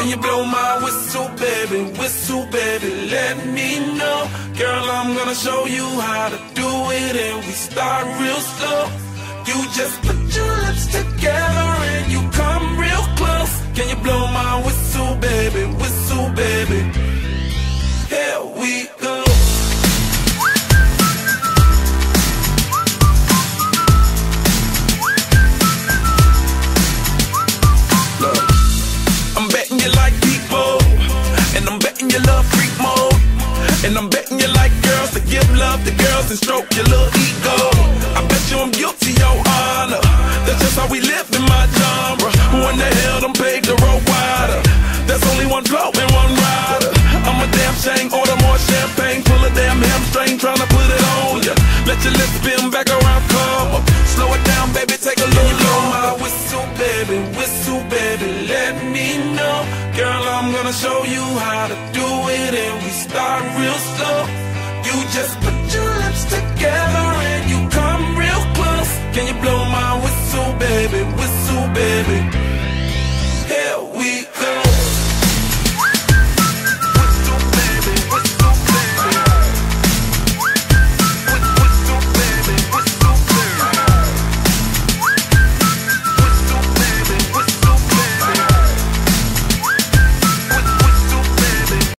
Can you blow my whistle, baby? Whistle, baby, let me know. Girl, I'm gonna show you how to do it, and we start real slow. You just put your lips together and I'm betting you love freak mode, and I'm betting you like girls to give love to girls and stroke your little ego. I bet you I'm guilty, your honor. That's just how we live in my genre. Who in the hell done paved the road wider? There's only one flow and one rider. I'm a damn shame, order more champagne, pull a damn hamstring, tryna put it on ya. Let your lips spin back around, I'm gonna show you how to do it, and we start real slow. You just put your lips together and you come real close. Can you blow my whistle, baby, whistle, baby?